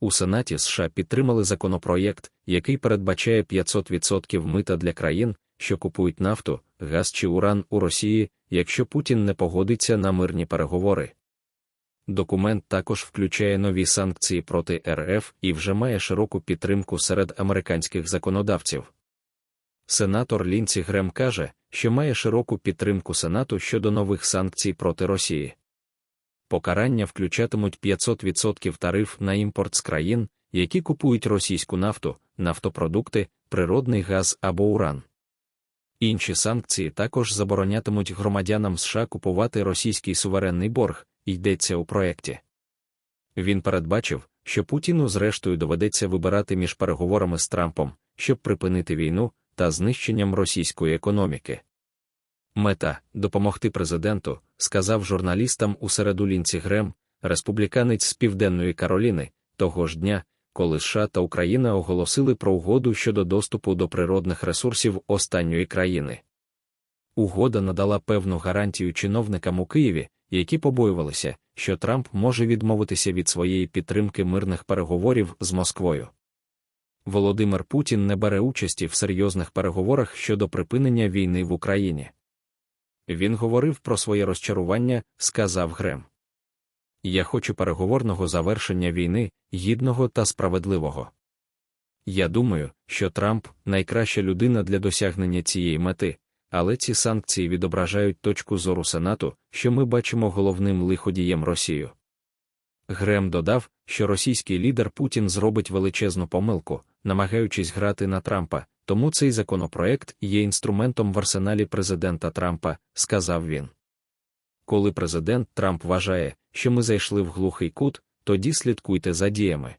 У Сенаті США підтримали законопроєкт, який передбачає 500% мита для країн, що купують нафту, газ чи уран у Росії, якщо Путін не погодиться на мирні переговори. Документ також включає нові санкції проти РФ і вже має широку підтримку серед американських законодавців. Сенатор Лінці Грем каже, що має широку підтримку Сенату щодо нових санкцій проти Росії. Покарання включатимуть 500% тариф на імпорт з країн, які купують російську нафту, нафтопродукти, природний газ або уран. Інші санкції також заборонятимуть громадянам США купувати російський суверенний борг, йдеться у проєкті. Він передбачив, що Путіну зрештою доведеться вибирати між переговорами з Трампом, щоб припинити війну та знищенням російської економіки. Мета допомогти президенту, сказав журналістам у середу Лінці Грем, республіканець з Південної Кароліни, того ж дня, коли США та Україна оголосили про угоду щодо доступу до природних ресурсів останньої країни. Угода надала певну гарантію чиновникам у Києві, які побоювалися, що Трамп може відмовитися від своєї підтримки мирних переговорів з Москвою. Володимир Путін не бере участі в серйозних переговорах щодо припинення війни в Україні. Він говорив про своє розчарування, сказав Грем. Я хочу переговорного завершення війни, гідного та справедливого. Я думаю, що Трамп найкраща людина для досягнення цієї мети, але ці санкції відображають точку зору Сенату, що ми бачимо головним лиходієм Росію. Грем додав, що російський лідер Путін зробить величезну помилку, намагаючись грати на Трампа, тому цей законопроект є інструментом в арсеналі президента Трампа, сказав він. Коли президент Трамп вважає, що ми зайшли в глухий кут, тоді слідкуйте за діями.